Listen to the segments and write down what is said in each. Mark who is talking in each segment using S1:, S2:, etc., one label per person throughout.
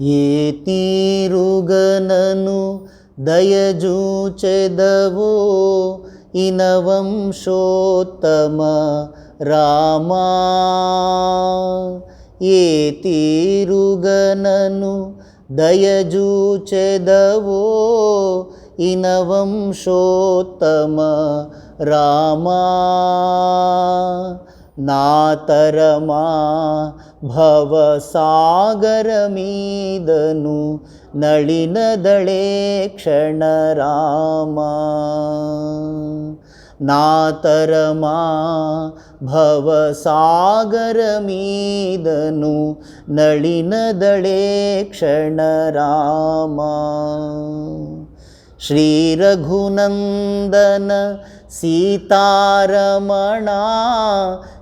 S1: ఏ తీరుగనను దయజూచెదవో ఇనవంశోత్తమ రామా. ఏ తీరుగనను దయజూచెదవో ఇనవంశోత్తమ రామా. నాతరమా भवसागरमीदनु नळिनदळे क्षणराम। नातरमा भवसागरमीदनु नळिनदळे क्षणराम। श्रीरघुनन्दन సీతారమణ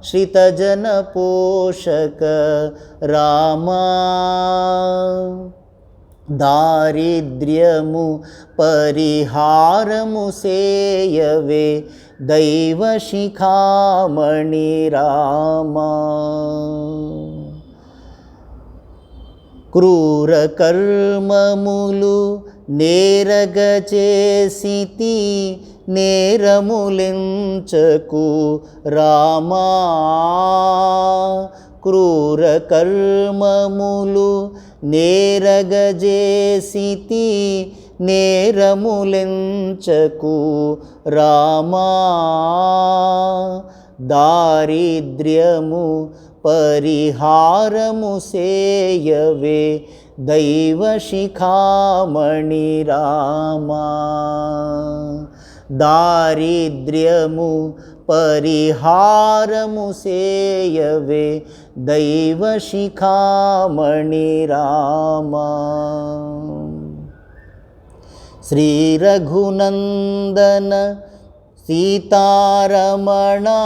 S1: శ్రితజన పోషక రామా. దారిద్ర్యము పరిహారము సేయవే దైవ శిఖామణి రామా. క్రూరకర్మములు నేరగ చేసితి నేరములించకు రామా? క్రూర కర్మములు నేరగజేసితి నేరములెంచకు రామా? దారిద్ర్యము పరిహారము సేయవే దైవ శిఖామణి రామా? దారిద్ర్యము పరిహారము సేయవే దైవశిఖామణి రామా శ్రీరఘునందన सीतारमणा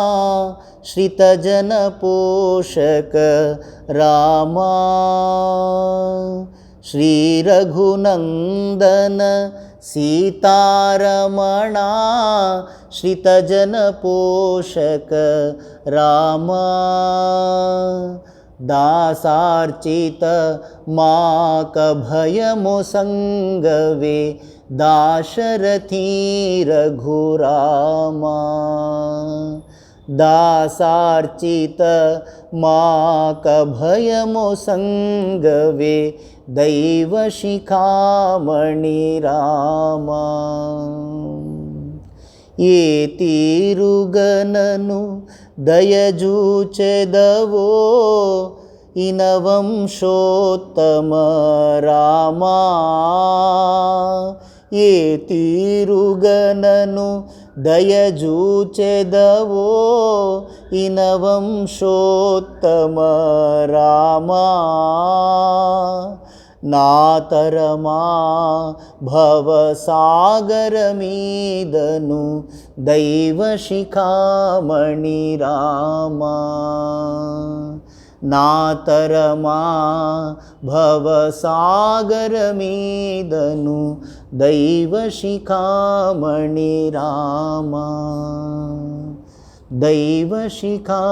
S1: श्रितजनपोषक रामा श्रीरघुनन्दन सीतारमणा श्रितजनपोषक रामा दासार्चित माकभयमुसङ्गवे दाशरथी रघुरामा दासार्चितमाकभयमोसङ्गवे दैवशिखामणिरामा येतिरुगननु दयजूचे दवो इ नवं श्रोत्तमरामा दयजूचेदवो इनवंशोत्तम रामा नातरमा भवसागरमीदनु दैवशिखामणिरामा नातरमा भवसागरमीदनु भवसागरमिदनु दैवशिखा मणिराम दैवशिखा